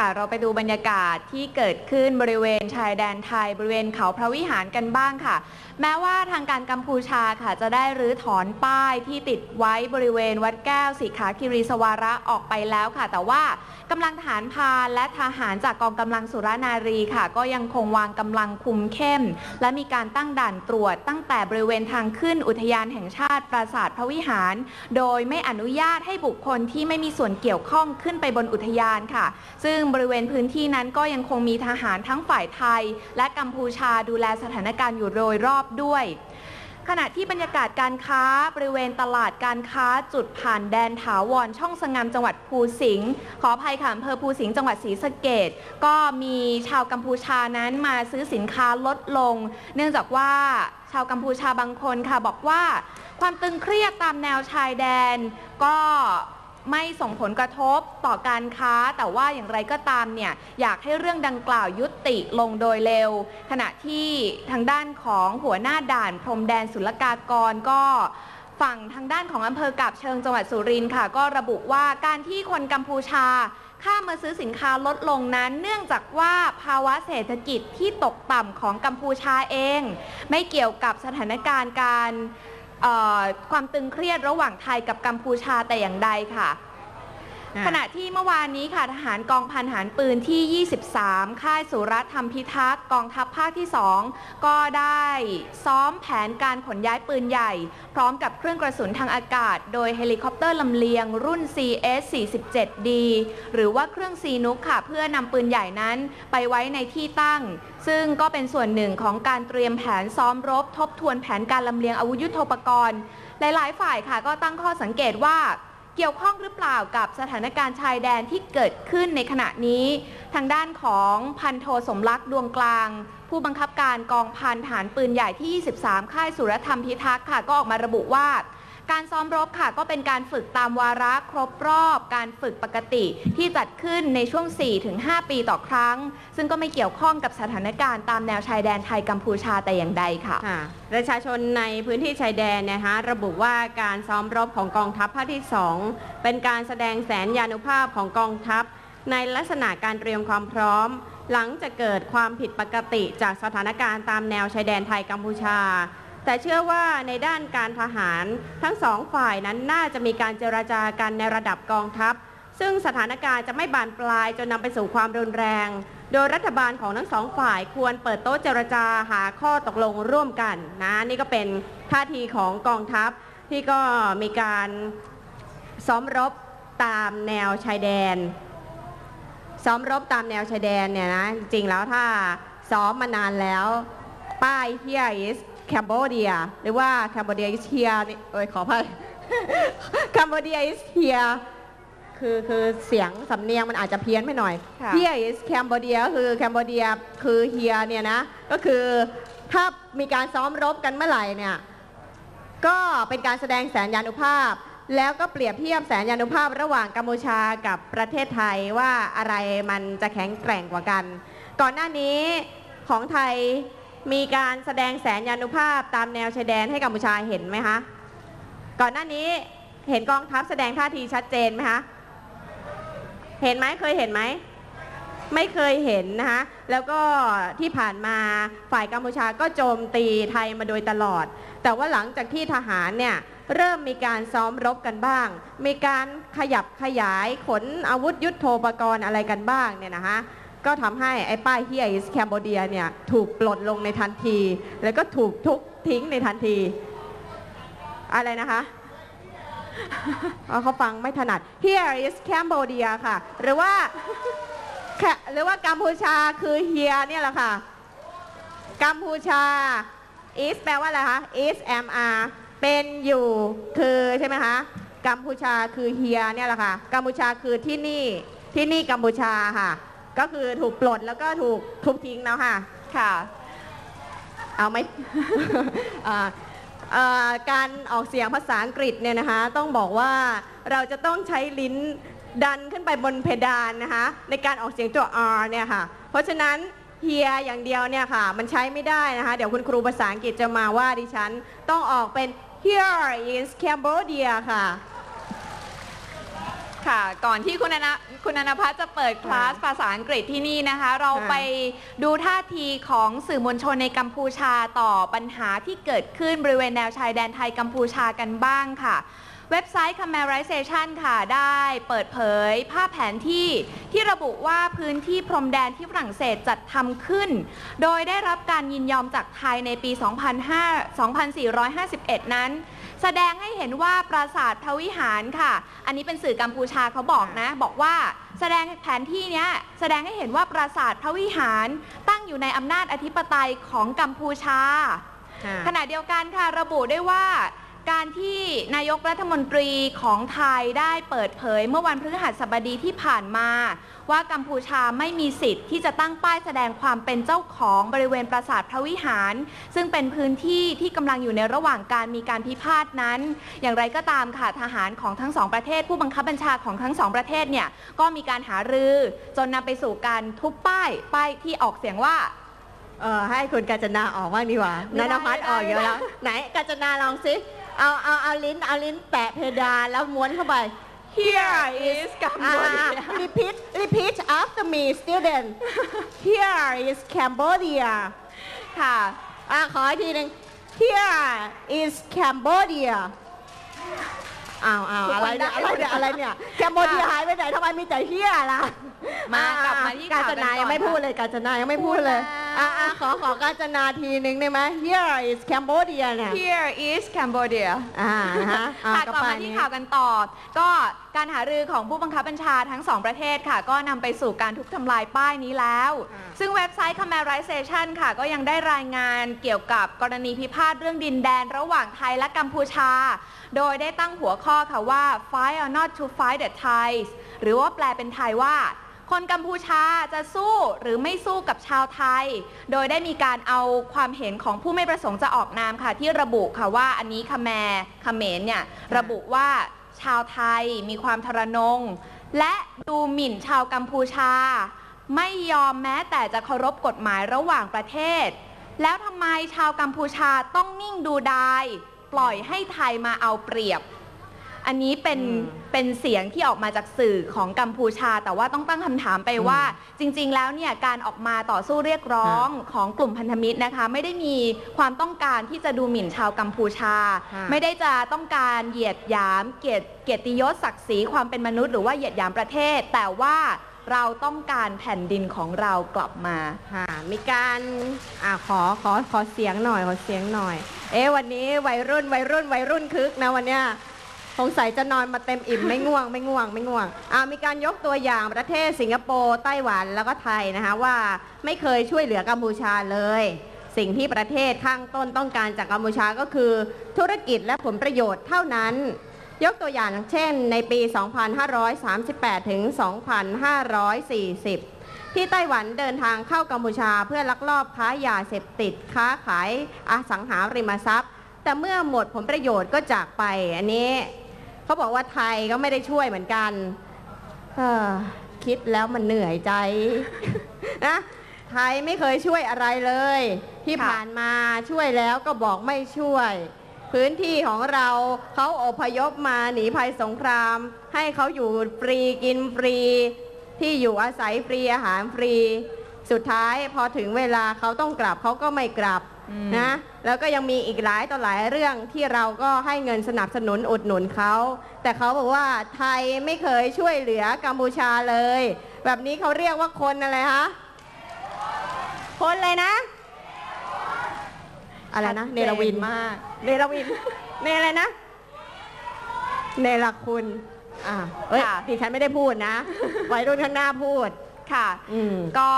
ค่ะ เราไปดูบรรยากาศที่เกิดขึ้นบริเวณชายแดนไทย บริเวณเขาพระวิหารกันบ้างค่ะ แม้ว่าทางการกัมพูชาค่ะจะได้รื้อถอนป้ายที่ติดไว้บริเวณวัดแก้วสีขาคิรีสวาระออกไปแล้วค่ะ แต่ว่ากำลังทหารพานและทหารจากกองกำลังสุรนารีค่ะ ก็ยังคงวางกำลังคุมเข้ม และมีการตั้งด่านตรวจ ตั้งแต่บริเวณทางขึ้นอุทยานแห่งชาติปราสาทพระวิหาร โดยไม่อนุญาตให้บุคคลที่ไม่มีส่วนเกี่ยวข้องขึ้นไปบนอุทยานค่ะ ซึ่งบริเวณพื้นที่นั้นก็ยังคงมีทหารทั้งฝ่ายไทย และกัมพูชาดูแลสถานการณ์อยู่โดยรอบด้วยขณะที่บรรยากาศการค้าบริเวณตลาดการค้าจุดผ่านแดนถาวรช่องสงามจังหวัดภูสิงห์ขออภัยค่ะอำเภอภูสิงห์จังหวัดศรีสะเกดก็มีชาวกัมพูชานั้นมาซื้อสินค้าลดลง เนื่องจากว่าชาวกัมพูชาบางคนค่ะบอกว่า ความตึงเครียดตามแนวชายแดน ก็ ไม่ส่งผลกระทบต่อการค้า แต่ว่าอย่างไรก็ตามเนี่ยอยากให้เรื่องดังกล่าวยุติลงโดยเร็ว ขณะที่ทางด้านของหัวหน้าด่านพรมแดนศุลกากรก็ฝั่งทางด้านของอำเภอกาบเชิงจังหวัดสุรินทร์ค่ะ ก็ระบุว่าการที่คนกัมพูชาค่ามาซื้อสินค้าลดลงนั้น เนื่องจากว่าภาวะเศรษฐกิจที่ตกต่ำของกัมพูชาเอง ไม่เกี่ยวกับสถานการณ์การ ความตึงเครียดระหว่างไทยกับกัมพูชาแต่อย่างใดค่ะ ขณะที่เมื่อวานนี้ค่ะทหารกองพันหารปืนที่ 23 ค่ายสุรธรรมพิทักษ์กองทัพภาคที่ 2 ก็ได้ซ้อมแผนการขนย้ายปืนใหญ่ พร้อมกับเครื่องกระสุนทางอากาศ โดยเฮลิคอปเตอร์ลำเลียงรุ่น CS 47D หรือว่าเครื่องซีนุกค่ะ เพื่อนำปืนใหญ่นั้นไปไว้ในที่ตั้ง ซึ่งก็เป็นส่วนหนึ่งของการเตรียมแผนซ้อมรบ ทบทวนแผนการลำเลียงอาวุธยุโทโธปกรณ์ หลาย ๆ ฝ่ายค่ะก็ตั้งข้อสังเกตว่า เกี่ยวข้องหรือเปล่ากับสถานการณ์ชายแดนที่เกิดขึ้นในขณะนี้ ทางด้านของพันโทสมรักษ์ดวงกลาง ผู้บังคับการกองพันฐานปืนใหญ่ที่ 23 ค่ายสุรธรรมพิทักษ์ค่ะก็ออกมาระบุว่า การซ้อมรบค่ะก็เป็นการฝึกตามวาระครบรอบการฝึกปกติที่จัดขึ้นในช่วง 4-5 ปีต่อครั้ง ซึ่งก็ไม่เกี่ยวข้องกับสถานการณ์ตามแนวชายแดนไทยกัมพูชาแต่อย่างใดค่ะ ประชาชนในพื้นที่ชายแดนนะคะระบุว่าการซ้อมรบของกองทัพภาคที่ 2 เป็นการแสดงแสนยานุภาพของกองทัพ ในลักษณะการเตรียมความพร้อม หลังจะเกิดความผิดปกติจากสถานการณ์ตามแนวชายแดนไทยกัมพูชา แต่เชื่อว่าในด้านการทหารทั้งสองฝ่ายนั้นน่าจะมีการเจรจากันในระดับกองทัพ ซึ่งสถานการณ์จะไม่บานปลายจนนำไปสู่ความรุนแรง โดยรัฐบาลของทั้งสองฝ่ายควรเปิดโต๊ะเจรจาหาข้อตกลงร่วมกันนะนี่ก็เป็นท่าทีของกองทัพที่ก็มีการซ้อมรบตามแนวชายแดน ซ้อมรบตามแนวชายแดนเนี่ยนะจริงแล้วถ้าซ้อมมานานแล้ว ป้าย here is Cambodia หรือว่า Cambodia is here นี่เอ้ยขออภัย Cambodia is here คือคือเสียงสำเนียงมันอาจจะเพี้ยนไปหน่อยค่ะ here is Cambodia ก็คือ Cambodia คือ here เนี่ยนะ ก็คือถ้ามีการซ้อมรบกันเมื่อไหร่เนี่ย ก็เป็นการแสดงแสนยานุภาพ แล้วก็เปรียบเทียบแสนยานุภาพระหว่างกัมพูชากับประเทศไทยว่าอะไรมันจะแข็งแกร่งกว่ากัน ก่อนหน้านี้ของไทย มีการแสดงแสนยานุภาพตามแนวชายแดนให้กัมพูชาเห็นไหมคะ ก่อนหน้านี้เห็นกองทัพแสดงท่าทีชัดเจนไหมคะ เห็นไหมเคยเห็นไหม ไม่เคยเห็นนะคะ แล้วก็ที่ผ่านมาฝ่ายกัมพูชาก็โจมตีไทยมาโดยตลอด แต่ว่าหลังจากที่ทหารเนี่ยเริ่มมีการซ้อมรบกันบ้าง มีการขยับขยายขนอาวุธยุโทโธปกรณ์อะไรกันบ้างเนี่ยนะคะ ก็ทำให้ไอ้ป้าย Here is Cambodia เนี่ยถูกปลดลงในทันที แล้วก็ถูกทุบทิ้งในทันที อะไรนะคะอ๋อเขาฟังไม่ถนัด Here is Cambodia ค่ะ หรือว่าหรือว่ากัมพูชาคือ here เนี่ยแหละค่ะ กัมพูชา is แปลว่าอะไรคะ is am are เป็นอยู่คือใช่ไหมคะกัมพูชาคือ here เนี่ยแหละค่ะ กัมพูชาคือที่นี่ ที่นี่กัมพูชาค่ะ ก็คือถูกปลดแล้วก็ถูกทุบทิ้งแล้วค่ะ ค่ะ เอาไหม อ่าเอ่อการออกเสียงภาษาอังกฤษเนี่ยนะคะ ต้องบอกว่าเราจะต้องใช้ลิ้นดันขึ้นไปบนเพดานนะคะ ในการออกเสียงตัว R เนี่ยค่ะ เพราะฉะนั้น here อย่างเดียวเนี่ยค่ะ มันใช้ไม่ได้นะคะ เดี๋ยวคุณครูภาษาอังกฤษจะมาว่าดิฉัน ต้องออกเป็น here is Cambodia ค่ะ ค่ะ ก่อนที่คุณอนะคุณอนันพัฒน์จะเปิดคลาสภาษาอังกฤษที่นี่นะคะ เราค่ะไปดูท่าทีของสื่อมวลชนในกัมพูชาต่อปัญหาที่เกิดขึ้นบริเวณแนวชายแดนไทยกัมพูชากันบ้างค่ะ เว็บไซต์ Camarization ค่ะ ได้เปิดเผยภาพแผนที่ที่ระบุว่าพื้นที่พรมแดนที่ฝรั่งเศสจัดทำขึ้น โดยได้รับการยินยอมจากไทยในปี2005 2451 นั้น แสดงให้เห็นว่าปราสาทพระวิหารค่ะ อันนี้เป็นสื่อกัมพูชาเขาบอกนะ บอกว่าแสดงแผนที่เนี้ยแสดงให้เห็นว่าปราสาทพระวิหาร ตั้งอยู่ในอำนาจอธิปไตยของกัมพูชา ขณะเดียวกันค่ะระบุได้ว่า การที่นายกรัฐมนตรีของไทยได้เปิดเผย เมื่อวันพฤหัสบดีที่ผ่านมา ว่ากัมพูชาไม่มีสิทธิ์ที่จะตั้งป้ายแสดงความเป็นเจ้าของบริเวณปราสาทพระวิหาร ซึ่งเป็นพื้นที่ที่กำลังอยู่ในระหว่างการมีการพิพาทนั้น อย่างไรก็ตามค่ะทหารของทั้งสองประเทศ ผู้บังคับบัญชาของทั้งสองประเทศเนี่ยก็มีการหารือ จนนำไปสู่การทุบป้ายป้ายที่ออกเสียงว่าเออให้คุณกาญจนาออกบ้างดีกว่าไม่นัได้นพัฒน์ออกเยอะแล้ว ไหนกาญจนาลองสิ เอาเอาเอาลิ้นเอาลิ้นแปะเพดานแล้วม้วนเข้าไป Here is อ่า Cambodia repeat repeat after me student here is Cambodia ค่ะอ่าขออีกทีหนึ่ง here is Cambodia อ้าวอ้าวทุกอะไรคนได้เนี่ยอะไรเนี่ยอะไรเนี่ยแคมโบเดียหายไปไหนทำไมมีแต่เฮียล่ะมาอ่กลับมาที่กาญข่าวจกันนาก่อนยังไม่พูดเลยกาญจนายังไม่พูดเลยพูดแล้ว อ่าอ่าขอขอกาญจนาทีหนึ่งได้ไหม here is Cambodia เนี่ย Here is Cambodia อ่านะฮะอ่าค่ะก็กลับไปมาที่นี้ ข่าวกันต่อ ก็การหารือของผู้บังคับบัญชาทั้งสองประเทศค่ะ ก็นำไปสู่การทุบทำลายป้ายนี้แล้ว อ่า ซึ่งเว็บไซต์ Camarization ค่ะ ก็ยังได้รายงานเกี่ยวกับกรณีพิพาทเรื่องดินแดนระหว่างไทยและกัมพูชา โดยได้ตั้งหัวข้อค่ะว่า fight or not to fight the Thais หรือว่าแปลเป็นไทยว่า คนกัมพูชาจะสู้หรือไม่สู้กับชาวไทย โดยได้มีการเอาความเห็นของผู้ไม่ประสงค์จะออกนามค่ะ ที่ระบุค่ะว่าอันนี้คแมร์เมรเนี่ยระบุว่าชาวไทยมีความทรนง และดูหมิ่นชาวกัมพูชา ไม่ยอมแม้แต่จะเคารพกฎหมายระหว่างประเทศ แล้วทำไมชาวกัมพูชาต้องนิ่งดูดาย ปล่อยให้ไทยมาเอาเปรียบ อันนี้เป็นอืมเป็นเสียงที่ออกมาจากสื่อของกัมพูชา แต่ว่าต้องตั้งคำถามไปว่า จริง ๆ แล้วเนี่ยการออกมาต่อสู้เรียกร้องของกลุ่มพันธมิตรนะคะ ไม่ได้มีความต้องการที่จะดูหมิ่นชาวกัมพูชาค่ะไม่ได้จะต้องการเหยียดหยาม เกียรติเกียรติยศศักดิ์ศรีความเป็นมนุษย์หรือว่าเหยียดหยามประเทศ แต่ว่าเราต้องการแผ่นดินของเรากลับมาค่ะมีการอ่าขอขอขอเสียงหน่อยขอเสียงหน่อย เอ๊ะวันนี้วัยรุ่นวัยรุ่นวัยรุ่นคึกนะวันเนี้ย สงสัยจะนอนมาเต็มอิ่มไม่ง่วงไม่ง่วงไม่ง่วงอ่ามีการยกตัวอย่างประเทศสิงคโปร์ไต้หวันแล้วก็ไทยนะคะว่าไม่เคยช่วยเหลือกัมพูชาเลย สิ่งที่ประเทศข้างต้นต้องการจากกัมพูชาก็คือ ธุรกิจและผลประโยชน์เท่านั้น ยกตัวอย่างเช่น ในปี 2538 ถึง 2540ที่ไต้หวันเดินทางเข้ากัมพูชาเพื่อลักลอบค้ายาเสพติด ค้าขายอสังหาริมทรัพย์ แต่เมื่อหมดผลประโยชน์ก็จากไป อันนี้ เขาบอกว่าไทยก็ไม่ได้ช่วยเหมือนกันเออคิดแล้วมันเหนื่อยใจนะไทยไม่เคยช่วยอะไรเลย ที่ผ่านมาช่วยแล้วก็บอกไม่ช่วย พื้นที่ของเราเขาอพยพมาหนีภัยสงคราม ให้เขาอยู่ฟรีกินฟรี ที่อยู่อาศัยฟรีอาหารฟรี สุดท้ายพอถึงเวลาเขาต้องกลับเขาก็ไม่กลับ นะแล้วก็ยังมีอีกหลายต่อหลายเรื่องที่เราก็ให้เงินสนับสนุนอุดหนุนเขา แต่เขาบอกว่าไทยไม่เคยช่วยเหลือกัมพูชาเลย แบบนี้เขาเรียกว่าคนอะไรคะคนเลยนะ อะไรนะ เนรวินมาก เนรวิน เนอะไรนะ เนรคุณอ่าเอ้ยค่ะดิฉันไม่ได้พูดนะวัยรุ่นข้างหน้าพูดค่ะอืมก็